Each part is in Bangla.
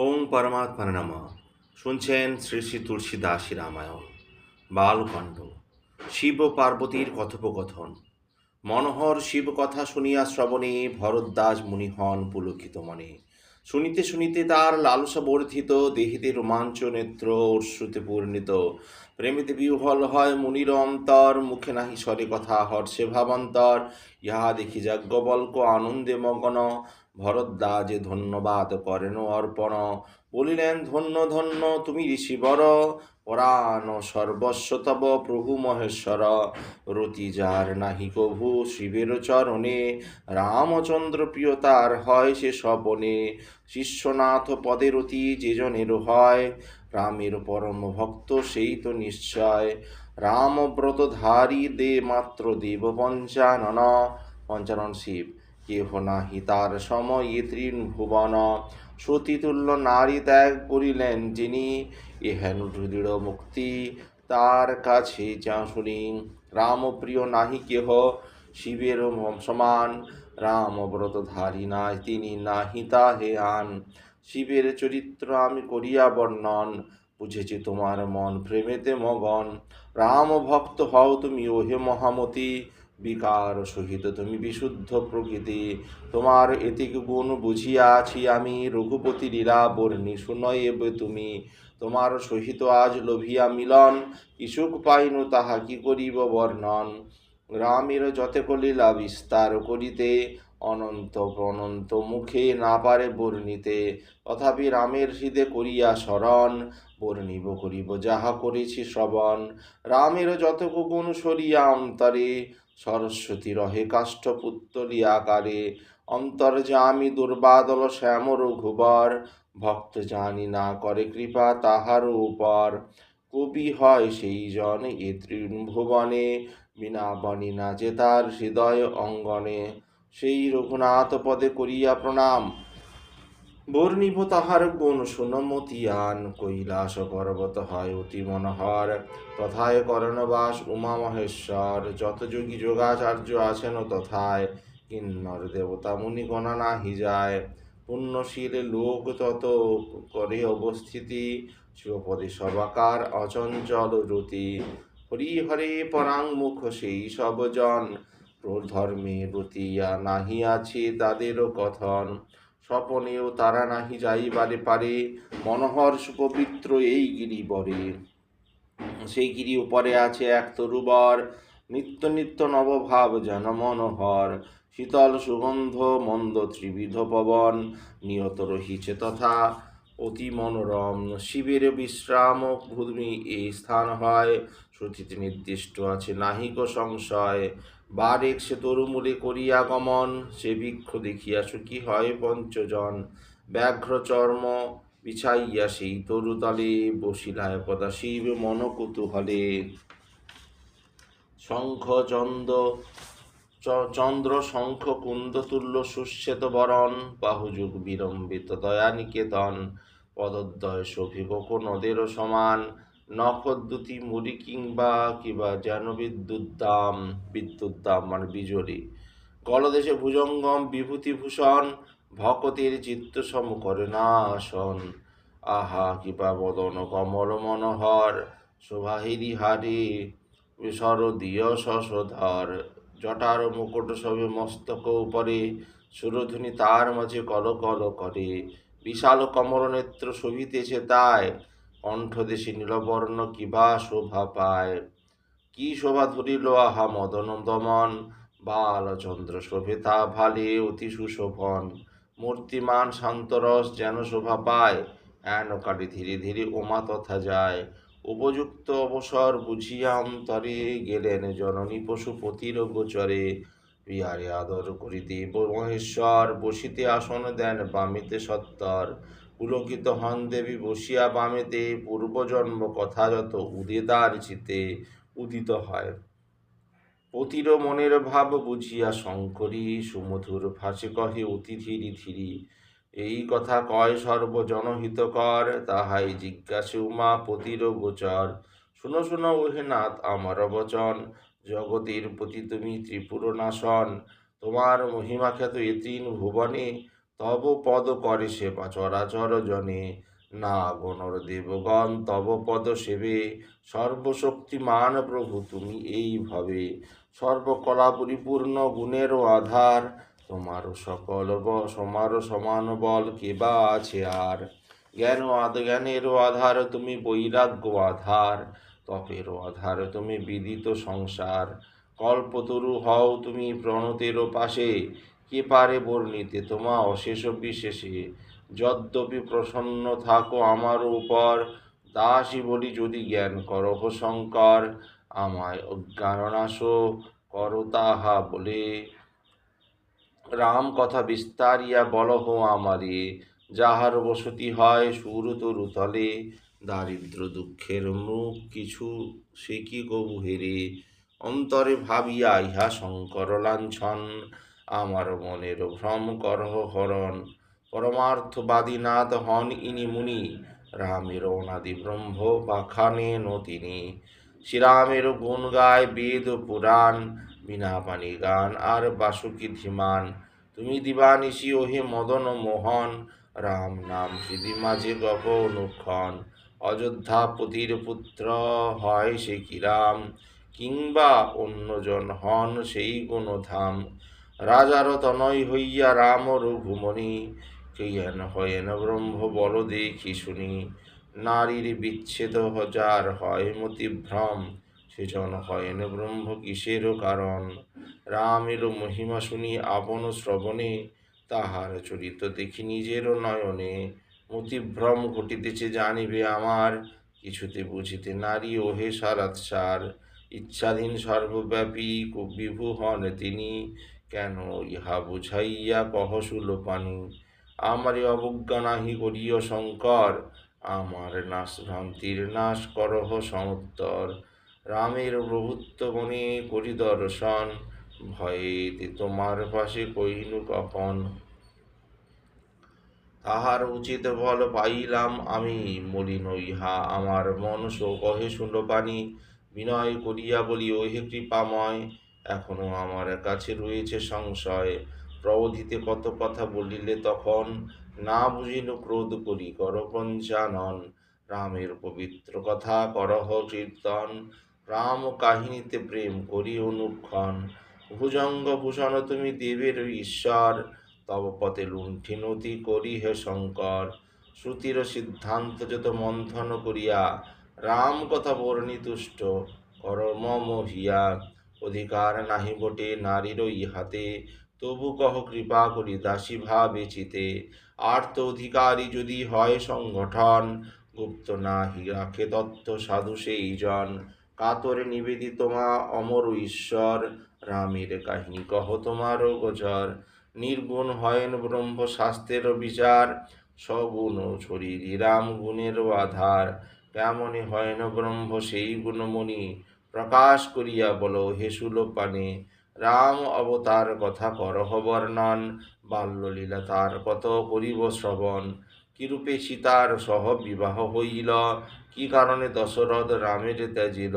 ওম পরমাত্মার নম। শুনছেন শ্রী শ্রী তুলসী দাসী রামায়ণ, বালকণ্ড, শিব পার্বতীর কথোপকথন। মনোহর শিব কথা শুনিয়া শ্রবণে ভরদ্বাজ মুনি হন পুলকিত মনে। শুনিতে শুনিতে তার লালসা বর্ধিত দেহিতে রোমাঞ্চ নেত্র অশ্রুতে পূর্ণিত। প্রেমিতে বিহ্বল হয় মুনির অন্তর, মুখে নাহি স্বরে কথা, হর্ষে ভাবান্তর। ইহা দেখি যাজ্ঞবল্ক আনন্দে মগন ভরদ্বাজে ধন্যবাদ করেন অর্পণ, বলিলেন, ধন্য ধন্য, তুমি ঋষিবর। পরাণ সর্বস্ব তব প্রভু মহেশ্বর। রতি যার নাহি কভু শিবের চরণে। রামচন্দ্র প্রিয় তার হয় সে স্বপনে শিষ্যনাথ পদের অতি যে জনের হয়। রামের পরম ভক্ত সেই তো নিশ্চয়। রামব্রতধারী দে মাত্র দেব পঞ্চানন। পঞ্চানন শিব। কেহ নাহি তার সময় তৃণ ভুবন সতীতুল্য নারী ত্যাগ করিলেন যিনি এহেন দৃঢ় মুক্তি তার কাছে যা শুনি। রামপ্রিয় নাহি কেহ, শিবের সমান। রামব্রতধারী নাই, তিনি নাহি তাহে আন। শিবের চরিত্র আমি করিয়া বর্ণন, বুঝেছি তোমার মন প্রেমেতে মগন। রাম ভক্ত হও তুমি, ওহে মহামতি। বিকার সহিত তুমি বিশুদ্ধ প্রকৃতি। তোমার এতিক গুণ বুঝিয়া আছি আমি, রঘুপতি লীলা বর্ণি শুনয়েবে তুমি। তোমার সহিত আজ লোভিয়া মিলন ইসুক পাইনু তাহা কি করিব বর্ণন? রামের যতেক লীলা বিস্তার করিতে, অনন্ত অনন্ত মুখে না পারে বর্ণিতে। তথাপি রামের হৃদে করিয়া স্মরণ, বর্ণিব করিব যাহা করেছি শ্রবণ। রামের যতক গুণ সরিয়া অন্তরে সরস্বতী রহে কাষ্ঠপুত্তলি আকারে। অন্তর্যামি দুর্বাদল শ্যাম রঘুবর ভক্ত জানি না করে কৃপা তাহার উপর। কবি হয় সেই জন এ ত্রিভুবনে, বিনা বনি না যে তার হৃদয় অঙ্গনে। সেই রঘুনাথ পদে করিয়া প্রণাম। বর্ণিব তাহার গুণ সুনমতিয়ান কৈলাস পর্বত হয় অতি মনোহর। তথায় করণবাস উমা মহেশ্বর, যত যোগী যোগাচার্য আছেন তথায় কিন্নর দেবতা মুনি গণা নাহি যায়। পুণ্যশীল লোক তত করে অবস্থিতি, শিবপদে সবাকার অচঞ্চল রতি। হরি হরে পরাঙ্মুখ সেই সব জন ধর্মে রতিয়া নাহি আছে তাদেরও কথন। স্বপনেও তারা নাহি যাইবারে পারে, মনোহর সুপবিত্র এই গিরিবরে সেই গিরি উপরে আছে এক তরুবর, নিত্য নিত্য নবভাব যেন মনোহর। শীতল সুগন্ধ, মন্দ ত্রিবিধ পবন, নিয়ত রহিছে তথা অতি মনোরম। শিবের বিশ্রাম ভূমি এই স্থান হয় শ্রুতিতে নির্দিষ্ট আছে নাহিক সংশয়। বারেক সে তরুমূলে করিয়া গমন সে বৃক্ষ দেখিয়া সুখী হয় পঞ্চজন। ব্যাঘ্র চর্ম বিছাইয়া সেই তরুতলে বসিলায় পদা শিব মন কুতূহলে শঙ্খ চন্দ চন্দ্র শঙ্খ কুন্দ তুল্য সুশ্বেত বরণ বাহুযুগ বিলম্বিত দয়া নিকেতন, পদদ্বয় শোভিব নদেরও সমান। নখদ্যুতি, মুড়ি কিংবা কিবা যেন বিদ্যুৎ দাম বিদ্যুৎ দাম মানে বিজলি। গলদেশে ভুজঙ্গম, বিভূতিভূষণ, ভকতের চিত্ত সম করে না আসন আহা কিবা বদন, কমল মনোহর, শোভাহিরি হারি শরদীয় শশধর জটার মুকুট সবে মস্তক উপরে, সুরধ্বনি তার মাঝে কল কল করে। বিশাল কমল নেত্র শোভিতেছে তাই কণ্ঠদেশে নীলবর্ণ কিবা শোভা পায়। কি শোভা ধরিল? আহা মদন দমন, বালচন্দ্র শোভে তা ভালে অতি সুশোভন। মূর্তিমান শান্তরস যেন শোভা পায়। এন কাটে ধীরে ধীরে ওমা তথা যায়। উপযুক্ত অবসর বুঝিয়া অন্তরে গেলেন জননী পশুপতির গোচরে বিহারে আদর করিতে মহেশ্বর, বসিতে আসন দেন বামিতে সত্তর। পুলকিত হন দেবী বসিয়া বামেতে, পূর্বজন্ম যত উদিতার চিতে উদিত হয়। পতির মনের ভাব বুঝিয়া শঙ্করী সুমধুর ফাঁসে কহে, অতি ধীরি ধীরি, এই কথা কয় সর্বজনহিতকর, তাহাই জিজ্ঞাসে উমা পতির গোচর। শুনো শুনো ওহে নাথ, আমার বচন, জগতের প্রতি তুমি ত্রিপুর নাশন তোমার মহিমা খ্যাত এতিন ভুবনে তব পদ করে সেবা চরাচর জনে। না গণর দেবগণ, তব পদ সেবে। সর্বশক্তিমান প্রভু, তুমি এইভাবে সর্বকলা পরিপূর্ণ গুণেরও আধার। তোমারও সকল সমারও সমান বল কে বা আছে আর? জ্ঞান জ্ঞানেরও আধার তুমি বৈরাগ্য আধার। তপেরও আধার তুমি বিদিত সংসার। কল্পতরু হও তুমি প্রণতেরও পাশে। কে পারে বর্ণিতে? তোমা অশেষ বিশেষে যদ্যপি প্রসন্ন থাকো আমার উপর, দাসী বলি যদি জ্ঞান করহ শঙ্কর আমায় অজ্ঞাননাশ করো তাহা বলে। রাম কথা বিস্তারিয়া বলহ আমারে, যাহার বসতি হয় সুরতরু তলে। দারিদ্র দুঃখের মুখ কিছু সে কি কবু হেরে? অন্তরে ভাবিয়া ইহা শঙ্কর লাঞ্ছন। আমার মনের ভ্রম করহ হরণ, পরমার্থবাদী নাথ হন ইনি মুনি। রামের অনাদি ব্রহ্ম পাখানে তিনি শ্রীরামের গুণ গায় বেদ পুরাণ, বিনা পানি গান আর বাসুকি ধীমান। তুমি দিবানিশি ওহে মদন মোহন, রাম নাম সিধি মাঝে গপ অনুক্ষণ। অযোধ্যাপতির পুত্র হয় সে কি রাম, কিংবা অন্যজন হন সেই গুণধাম। রাজার তনয় হইয়া রাম রঘুমণি কেন হয়েন ব্রহ্ম বল দেখি শুনি। নারীর বিচ্ছেদ হাজার হয় মতিভ্রম সেজন হয়েন ব্রহ্ম কিসের কারণ? রামের মহিমা শুনি আপন শ্রবণে, তাহার চরিত দেখি নিজের নয়নে। মতিভ্রম ঘটিতেছে জানিবে আমার, কিছুতে বুঝিতে নারী ওহে সারাৎসার। ইচ্ছাধীন সর্বব্যাপী কু- বিভু হন তিনি কেন ইহা বুঝাইয়া কহ সুলোপানি? আমারে অবজ্ঞা নাহি করিও শঙ্কর, আমার নাশ ভ্রান্তির নাশ করহ সমুত্তর। রামের প্রভুত্ব মনে করি দর্শন ভয়ে তোমার পাশে কহিনু কখন তাহার উচিত বল পাইলাম আমি, মলিন ইহা আমার মন শো কহে শুনো পানি বিনয় করিয়া বলি ওহে কৃপাময় এখনও আমার কাছে রয়েছে সংশয়। প্রবোধিতে কত কথা বলিলে তখন না বুঝিল ক্রোধ করি কর পঞ্চানন রামের পবিত্র কথা করহ কীর্তন, রাম কাহিনীতে প্রেম করি অনুক্ষণ। ভুজঙ্গ ভূষণ তুমি দেবের ঈশ্বর, তব পথে লুণ্ঠিনতি করি হে শঙ্কর। শ্রুতির সিদ্ধান্ত যত মন্থন করিয়া, রাম কথা বর্ণিতুষ্ট, কর মম হিয়া অধিকার নাহি বটে নারীর ইহাতে। তবু কহ কৃপা করি দাসী ভাবে চিতে আর্ত অধিকারী যদি হয় সংগঠন, গুপ্ত নাহি রাখে দত্ত সাধু সেই জন কাতরে নিবেদিত মা অমর ঈশ্বর, রামের কাহিনী কহ তোমার গোচর। নির্গুণ হয়েন ব্রহ্ম শাস্ত্রের বিচার, সগুণ শরীরী রাম গুণের আধার। কেমনে হয়েন ব্রহ্ম সেই গুণমণি প্রকাশ করিয়া বলো, হে পানে রাম অবতার কথা করহ বর্ণন বাল্যলীলা তার কত করিব শ্রবণ। কিরূপে সীতার সহ বিবাহ হইল? কি কারণে দশরথ রামের ত্যাজিল?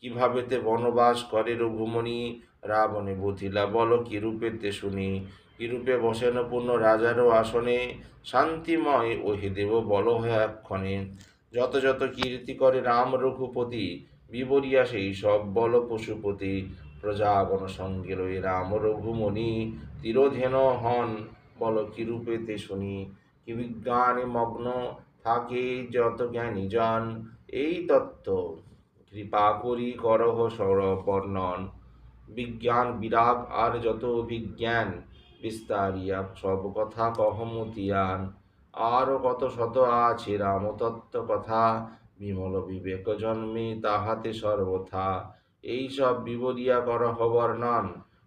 কীভাবে তে বনবাস করে রঘুমণি? রাবণে বুঝিলা, বল কিরূপেতে শুনি। কিরূপে বসেন পূর্ণ রাজারও আসনে? শান্তিময় ওহে দেব, বল হয় এক্ষণে। যত যত কীর্তি করে রাম রঘুপতি বিবরিয়া সেই সব বল পশুপতি প্রজাগণ সঙ্গে রই রাম রঘুমণি তিরোধেন হন। বল কিরূপেতে শুনি? কি বিজ্ঞানে মগ্ন থাকে যত জ্ঞানী জন এই তত্ত্ব। কৃপা করি করহ সরবর্ণন বিজ্ঞান বিরাগ আর যত বিজ্ঞান বিস্তারিয়া সব কথা কহমতিয়ান আরও কত শত আছে রামতত্ত্ব কথা বিমল বিবেক জন্মে তাহাতে সর্বথা। এই সব বিবরিয়া কর বর্ণন,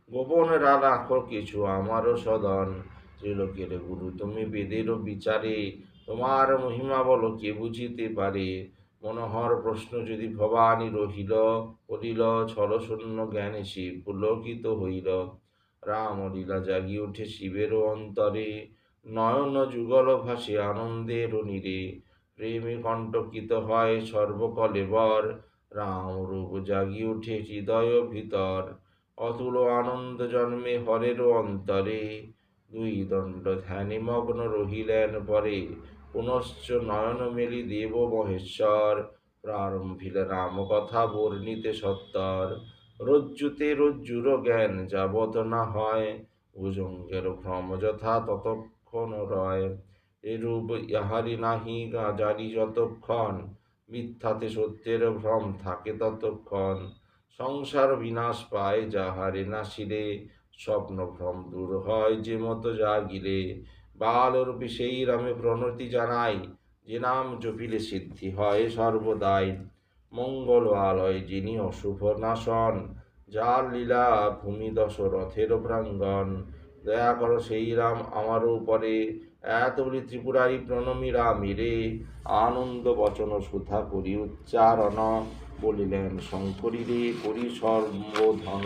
গোপন রাখো কিছু আমারও সদন। ত্রিলোকের গুরু, তুমি বেদেরও বিচারে, তোমার মহিমা বলো কে বুঝিতে পারে? মনোহর প্রশ্ন যদি ভবানী রহিল করিল ছলশূন্য জ্ঞানে শিব পুলকিত হইল। রামলীলা জাগি উঠে শিবেরও অন্তরে, নয়ন যুগল ভাসে আনন্দের নীরে। প্রেমে কণ্টকিত হয় সর্বকলেবর। রাম রূপ জাগি ওঠে হৃদয় ভিতর। অতুল আনন্দ জন্মে হরের অন্তরে। দুই দণ্ড ধ্যানে মগ্ন রহিলেন পরে। পুনশ্চ নয়ন মেলি দেব মহেশ্বর। প্রারম্ভিলে রাম কথা বর্ণিতে সত্তর। রজ্জুতে রজ্জুর জ্ঞান যাবত না হয়। ভুজঙ্গের ভ্রম যথা ততক্ষণ রয়। এরূপ ইহারি নাহি জানি যতক্ষণ। মিথ্যাতে সত্যের ভ্রম থাকে ততক্ষণ। সংসার বিনাশ পায় যাহারে নাসিলে স্বপ্ন ভ্রম দূর হয় যে মতো জাগিলে বালরূপে সেই রামে প্রণতি জানাই, যে নাম জপিলে সিদ্ধি হয় সর্বদাই। মঙ্গল আলয় যিনি অশুভ নাশন, যার লীলা ভূমি দশরথের প্রাঙ্গণ। দয়া করো সেই রাম আমার উপরে। এত বলি ত্রিপুরারি প্রণমী রামিরে আনন্দ বচন সুধা করি উচ্চারণ, বলিলেন শঙ্করী রে করি সর্বধন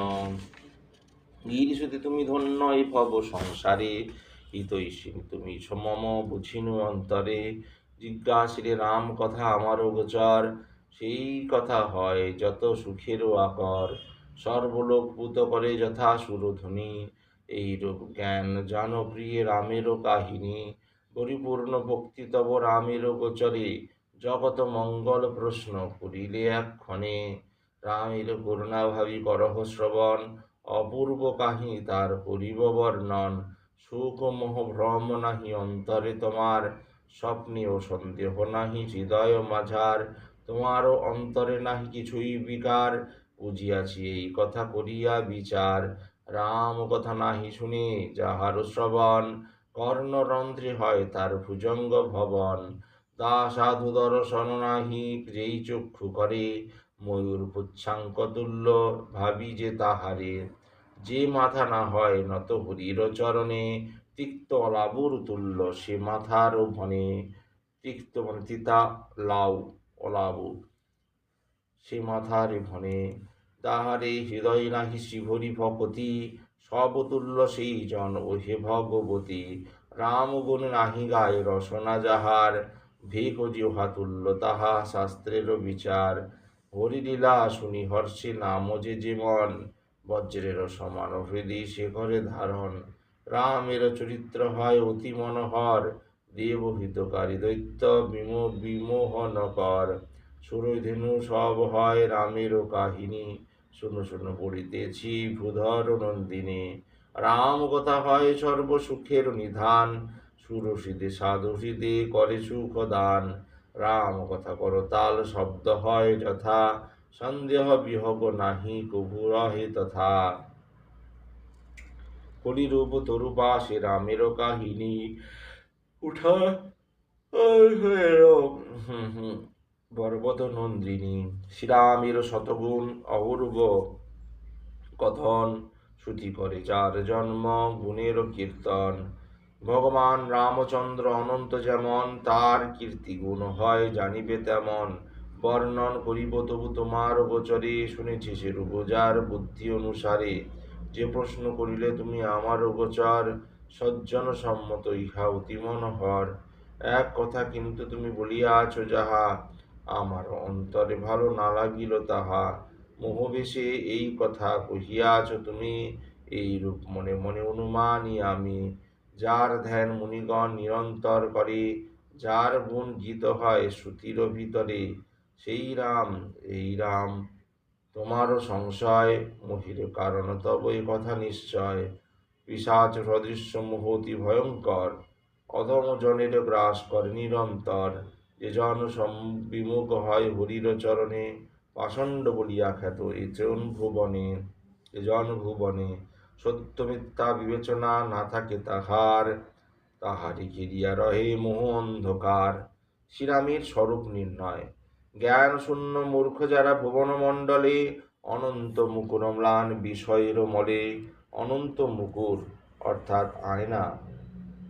গিরিশুতে তুমি ধন্য এ ভব সংসারে। হিতৈষিণী, তুমি সমম বুঝিনু অন্তরে। জিজ্ঞাসিরে রাম কথা আমারও গোচর সেই কথা হয় যত সুখেরও আকর। সর্বলোক পুত করে যথা সুরধ্বনি। এইরূপ জ্ঞান জানো প্রিয় রামেরও কাহিনী। পরিপূর্ণ ভক্তি তব রামেরও গোচরে। জগত মঙ্গল প্রশ্ন করিলে এক্ষণে রামের করুণা ভাবি করহ শ্রবণ, অপূর্ব কাহিনী তার করিব বর্ণন। সুখ মোহ ভ্রম নাহি অন্তরে তোমার, স্বপ্নে ও সন্দেহ নাহি হৃদয় মাঝার। তোমারও অন্তরে নাহি কিছুই বিকার, বুঝিয়াছি এই কথা করিয়া বিচার। রাম কথা নাহি শুনে যাহার শ্রবণ কর্ণরন্ধ্রে হয় তার ভুজঙ্গ ভবন। তা সাধু দর্শন নাহি, যেই চক্ষু করে, ময়ূর পুচ্ছাঙ্ক তুল্য ভাবি যে তাহারে। যে মাথা না হয়, নত হরির চরণে, তিক্ত অলাবুর তুল্য সে মাথার ভনে তিক্ত মানে তিতা, লাউ, অলাবু, সে মাথার ভনে তাহারে হৃদয় নাহি শিভরি ভকতি, সবতুল্য সেই জন ও হে ভগবতী। রাম গুণ নাহি গায় রসনা যাহার, ভেক জিহা তুল্য তাহা শাস্ত্রের বিচার। হরিলীলা শুনি হর্ষে নাম যে জীবন, বজ্রের সমান হৃদি শেখরে ধারণ। রামের চরিত্র হয় অতি মনোহর দেবহিতকারী দৈত্য বিম বিমোহনকর। সুরধেনু সব হয় রামেরও কাহিনী। শুনো শূন্য পড়িতেছি ভূধর নন্দিনী। রাম কথা হয় সর্বসুখের নিধান। সুরসিদে সাধুসিদে করে সুখ দান। রাম কথা করতাল শব্দ হয় যথা। সন্দেহ বিহগ নাহি, কভু রহে তথা। কলিরূপ তরুপা সে রামের কাহিনী। উঠা হুম হুম। পর্বত নন্দিনী শ্রীরামের শতগুণ অপূর্ব কথন শ্রুতি করে যার জন্ম গুণের কীর্তন। ভগবান রামচন্দ্র অনন্ত যেমন, তার কীর্তি গুণ হয় জানিবে তেমন। বর্ণন করিব তবু তোমার গোচরে, শুনেছি সেরূপ যার বুদ্ধি অনুসারে। যে প্রশ্ন করিলে তুমি আমার গোচর, সজ্জন সম্মত ইহা অতি মনোহর। এক কথা কিন্তু তুমি বলিয়াছ যাহা আমার অন্তরে ভালো না লাগিল তাহা। মোহবেশে এই কথা কহিয়াছ তুমি। এই রূপ মনে মনে অনুমানই আমি। যার ধ্যান মুনিগণ নিরন্তর করে, যার গুণ গীত হয় শ্রুতির ভিতরে, সেই রাম, এই রাম। তোমারও সংশয় মহির কারণ, তব এ কথা নিশ্চয়। পিসাচ সদৃশ্য মোহ অতি ভয়ঙ্কর, অধম জনের গ্রাস করে নিরন্তর। যে জন বিমুখ হয় হরির চরণে, পাষণ্ড বলিয়া খ্যাত এ জন ভুবনে, এজন ভুবনে। সত্য মিথ্যা বিবেচনা না থাকে তাহার তাহারি ঘিরিয়া রহে মোহ অন্ধকার। শ্রীরামের স্বরূপ নির্ণয়। জ্ঞান শূন্য মূর্খ যারা ভুবন মণ্ডলে, অনন্ত মুকুর ম্লান বিষয়ের মলে, অনন্ত মুকুর অর্থাৎ আয়না।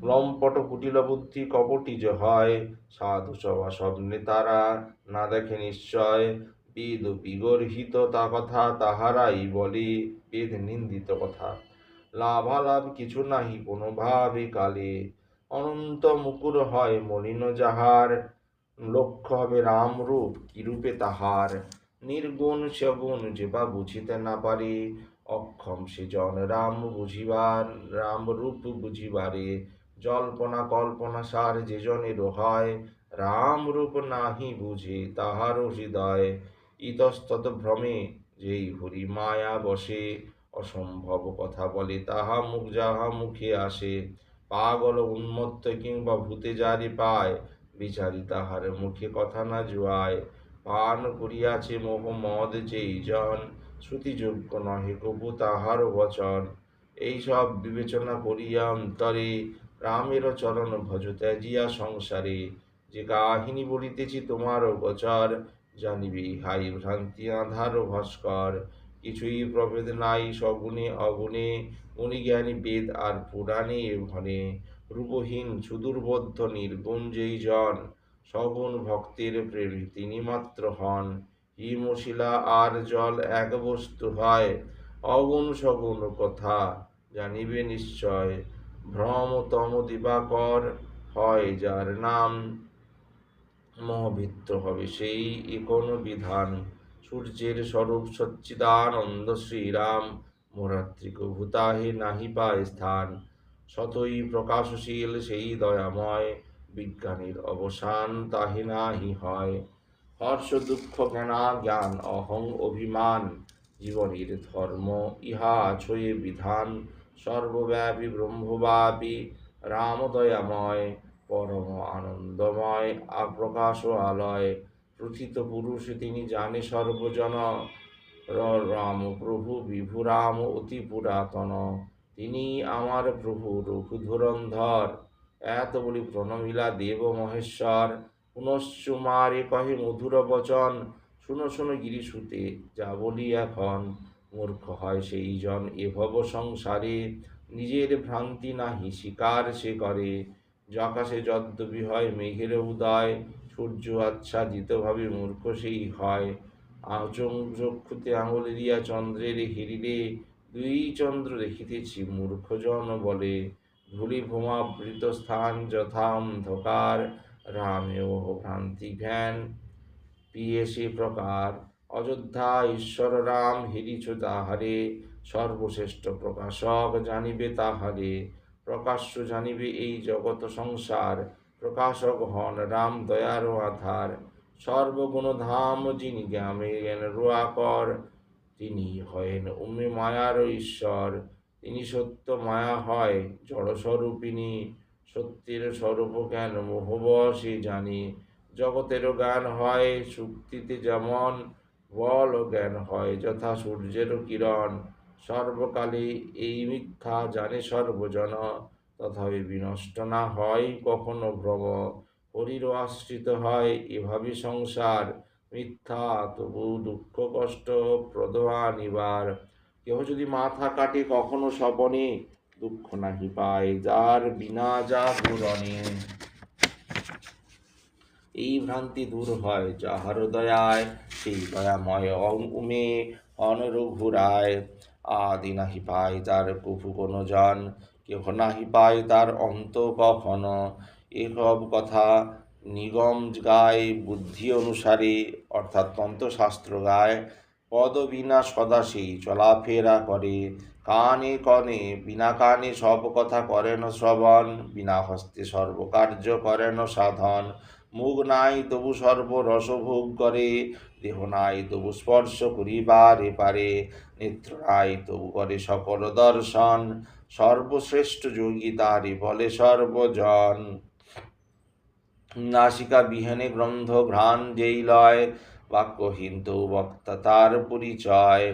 লম্পট কুটিল বুদ্ধি কপটি যে হয়, সাধু সভা স্বপ্নে তারা না দেখে নিশ্চয়। বেদ বিগর্হিত তা কথা তাহারাই বলে, বেদ নিন্দিত কথা। লাভালাভ কিছু নাহি কোনো ভাবে কালে। অনন্ত মুকুর হয় মলিন যাহার। লক্ষ্য হবে রামরূপ কিরূপে তাহার? নির্গুণ সগুণ যে বা বুঝিতে না পারে, অক্ষম সে জন রাম বুঝিবার, রাম রূপ বুঝিবারে। জল্পনা কল্পনা সার যে জনের হয় রাম রূপ নাহি বুঝে তাহারও হৃদয়। ইতস্তত ভ্রমে যেই হরি মায়া বসে, অসম্ভব কথা বলে তাহা মুখ যাহা মুখে আসে। পাগল উন্মত্ত কিংবা ভূতে যারে পায়, বিচারি তাহার মুখে কথা না জুয়ায়। পান করিয়াছে মোহ মদ যেই জন, শ্রুতিযোগ্য নহে কবু তাহার বচন। এইসব বিবেচনা করিয়া অন্তরে রামের চরণ ভজ ত্যাজিয়া সংসারে। যে কাহিনী বলিতেছি তোমার গোচর? জানিবি হাই ভ্রান্তি আধার ভাস্কর। কিছুই প্রভেদ নাই সগুণে অগুণে গুণী বেদ আর পুরাণে ঘনে রূপহীন সুদূরবদ্ধ নির্গুণ যেই জন, সগুণ ভক্তের প্রেমী তিনি মাত্র হন। হিমশিলা আর জল এক বস্তু হয়, অগুণ সগুণ কথা জানিবে নিশ্চয়। ভ্রমতম দিবাকর হয়, যার নাম মহাভিত্ত হবে। সেই একন বিধান সূর্যের স্বরূপ সচ্চিদানন্দ শ্রীরাম মোরাত্রিক ভূতাহে নাহি পায় স্থান। শতই প্রকাশশীল সেই দয়াময়, বিজ্ঞানীর অবসান তাহে নাহি হয়। হর্ষ, দুঃখ জ্ঞানা জ্ঞান, অহং, অভিমান, জীবনের ধর্ম ইহা ছয়ে বিধান। সর্বব্যাপী ব্রহ্মব্যাপী রামদয়াময়, পরম আনন্দময় আপ্রকাশ আলয় প্রথিত পুরুষ তিনি জানে সর্বজন। রাম প্রভু, বিভু রাম অতি পুরাতন। তিনি আমার প্রভু রঘুধুরন্ধর এত বলি প্রণমিলা দেব মহেশ্বর। পুনশ্চ মারে কহে মধুর বচন। শুনো শুনো গিরিশুতে যা বলি এখন। মূর্খ হয় সেই জন। এভব সংসারে নিজের ভ্রান্তি নাহি স্বীকার সে করে। আকাশে যদ্যপি হয় মেঘের উদয়, সূর্য আচ্ছাদিতভাবে মূর্খ সেই হয়। আচং চক্ষুতে আঙুল দিয়া চন্দ্রের হিরিরে, দুই চন্দ্র দেখিতেছি মূর্খজন বলে। ধূলি ভূমাবৃত স্থান যথা অন্ধকার রামেও ভ্রান্তি জ্ঞান পিয়েছে প্রকার। অযোধ্যা, ঈশ্বর রাম হিরিছ তাহারে সর্বশ্রেষ্ঠ প্রকাশক জানিবে তাহারে। প্রকাশ্য জানিবে এই জগৎ সংসার। প্রকাশক হন রাম দয়ার আধার। সর্বগুণ ধাম যিনি জ্ঞামে জ্ঞান রুয়াকর তিনি হয়েন উমে মায়ার ঈশ্বর। তিনি সত্য মায়া হয় জড়স্বরূপিণী সত্যের স্বরূপ জ্ঞান মোহবশে জানি। জগতেরও জ্ঞান হয় শুক্তিতে যেমন বল ও জ্ঞান হয় যথা সূর্যের কিরণ। সর্বকালে এই মিথ্যা জানে সর্বজন, তথাপি বিনষ্ট না হয় কখনো ভ্রম। হরিরও আশ্রিত হয় এভাবে সংসার, মিথ্যা তবু দুঃখ, কষ্ট প্রদোয়া নিবার কেহ যদি মাথা কাটে কখনো স্বপনে, দুঃখ নাহি পায় যার বিনা যা পূরণে। এই ভ্রান্তি দূর হয় যাহার দয়ায় সেই দয়াময় উমে অনরঘুরায় আদি নাহি পায় তার কুফু কোনো জন কেহ নাহি পায় তার অন্ত কখনো এসব কথা নিগম গায় বুদ্ধি অনুসারে, অর্থাৎ তন্ত্রশাস্ত্র গায়, পদ বিনা সদা চলাফেরা করে। কানে কনে, বিনা কানে সব কথা করেন শ্রবণ, বিনা হস্তে সর্বকার্য করেন সাধন। মুখ নাই তবু সর্ব রসভোগ করে, দেহ নাই তবু স্পর্শ করিবারে পারে নেত্র নাই তবু করে সকল দর্শন, সর্বশ্রেষ্ঠ যোগী তারি বলে সর্বজন। নাসিকা বিহীনে গ্রন্থ ঘ্রাণ যেই লয়, বাক্যহীন তো বক্তা তার পরিচয়।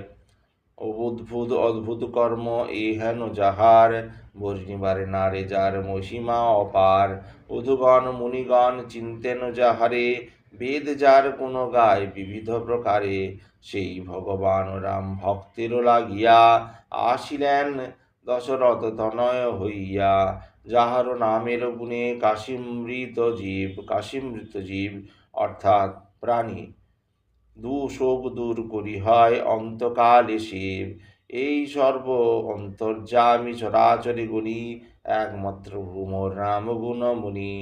অদ্ভুত অদ্ভুত কর্ম এ হেন যাহার। বর্ণিবারে নারে যার মহিমা অপার। উধুগণ, মুনিগণ চিন্তেন যাহারে। বেদ যার কোন গায় বিবিধ প্রকারে। সেই ভগবান রাম ভক্তেরও লাগিয়া আসিলেন দশরথ তনয় হইয়া। যাহার নামের গুণে কাশিমৃত জীব কাশিমৃত জীব, অর্থাৎ প্রাণী। দু শোক দূর করি হয় অন্তকালে শিব এই সর্ব অন্তর্যামী চরাচরি গুণী একমাত্র ভূমর রাম গুণমুনি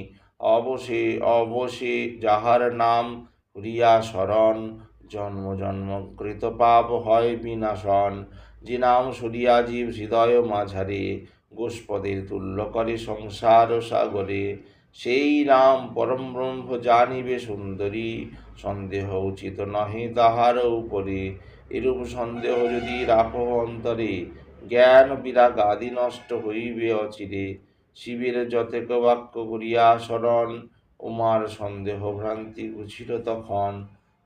অবশে অবশে যাহার নাম হরিয়া শরণ জন্ম জন্ম কৃত পাপ হয় বিনাশন। যে নাম সরিয়া জীব হৃদয় মাঝারে, গোষ্পদের তুল্য করে সংসার সাগরে। সেই নাম পরম ব্রহ্ম জানিবে সুন্দরী, সন্দেহ উচিত নহে তাহার উপরে। এরূপ সন্দেহ যদি রাখো অন্তরে, জ্ঞান বিরাগ আদি নষ্ট হইবে অচিরে। শিবের যতেক বাক্য করিয়া স্মরণ, উমার সন্দেহ ভ্রান্তি ঘুছিল তখন।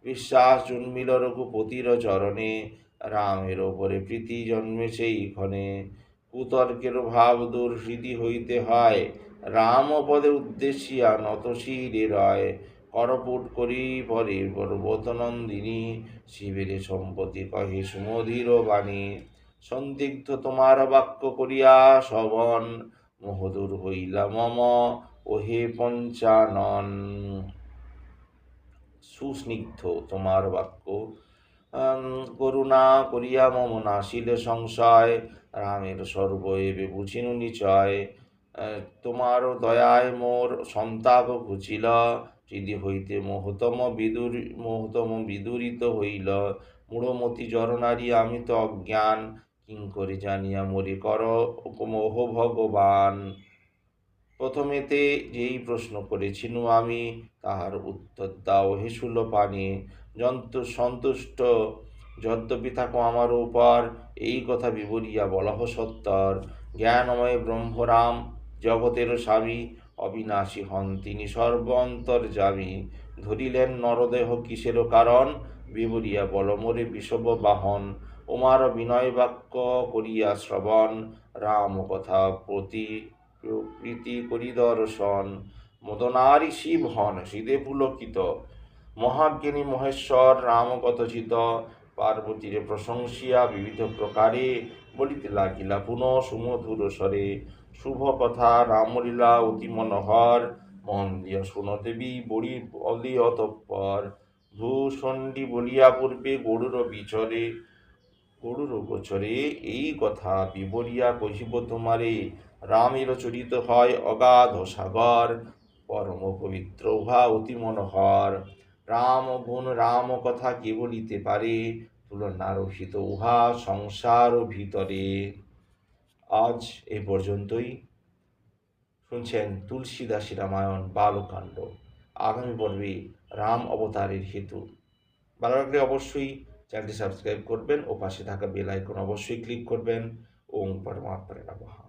বিশ্বাস জন্মিল রঘুপতির চরণে, রামের ওপরে প্রীতি জন্মে সেই ক্ষণে কুতর্কের ভাব দূর হৃদি হইতে হয় রাম পদে উদ্দেশিয়া নতশিরে রয়। করপুট করি পরে পর্বত নন্দিনী শিবের সম্পত্তি কহে সুমধীর বাণী। সন্দিগ্ধ তোমার বাক্য করিয়া শবন, মহদুর হইলা মম, ওহে পঞ্চানন। সুস্নিগ্ধ তোমার বাক্য। করুণা করিয়া মম নাশিল সংশয়, রামের সর্ব এবে বুঝিনু নিচয়। তোমার দয়ায় মোর সন্তাপ ঘুচিল হৃদি হইতে মোহতম বিদুর, মোহতম বিদুরিত হইল। মূঢ়মতি জরনারী আমি তো অজ্ঞান, কিং করে জানিয়া মরি কর মোহ ভগবান। প্রথমেতে যেই প্রশ্ন করেছিনু আমি, তাহার উত্তর দাও হেসুল পানি যন্ত, সন্তুষ্ট, যদ্যপি থাকো আমার উপর, এই কথা বিবরিয়া বলহ সত্তর। জ্ঞানময় ব্রহ্মরাম জগতের স্বামী অবিনাশী হন। তিনি সর্ব অন্তর্যামী ধরিলেন নরদেহ কিসের কারণ? বিবরিয়া বলমরে বিষব বাহন। উমার বিনয় বাক্য করিয়া শ্রবণ। রাম কথা প্রতি প্রীতি করি দর্শন মদনারী শিব হন হৃদে পুলকিত। মহাজ্ঞানী মহেশ্বর রাম রামকথচিত পার্বতীরে প্রশংসিয়া বিবিধ প্রকারে বলিতে লাগিলা, পুনঃ সুমধুর স্বরে। শুভ কথা রামলীলা অতি মনোহর। মন দিয়া শুন দেবী, বড়ি বলি অতঃপর। ভূষণ্ডী বলিয়া পূর্বে গরুর বিচরে, গরুর গোচরে এই কথা বিবরিয়া কহিব তোমারে, রামের চরিত হয় অগাধ সাগর, পরম পবিত্র উহা অতি মনোহর। রাম গুণ, রাম কথা কে বলিতে পারে তুলনা রহিত উহা সংসার ভিতরে। আজ এই পর্যন্তই। শুনছেন তুলসীদাসী রামায়ণ বালকাণ্ড। আগামী পর্বে রাম অবতারের হেতু। ভালো লাগলে অবশ্যই চ্যানেলটি সাবস্ক্রাইব করবেন ও পাশে থাকা বেল আইকন অবশ্যই ক্লিক করবেন। ওম পরমাত্মারে নমঃ।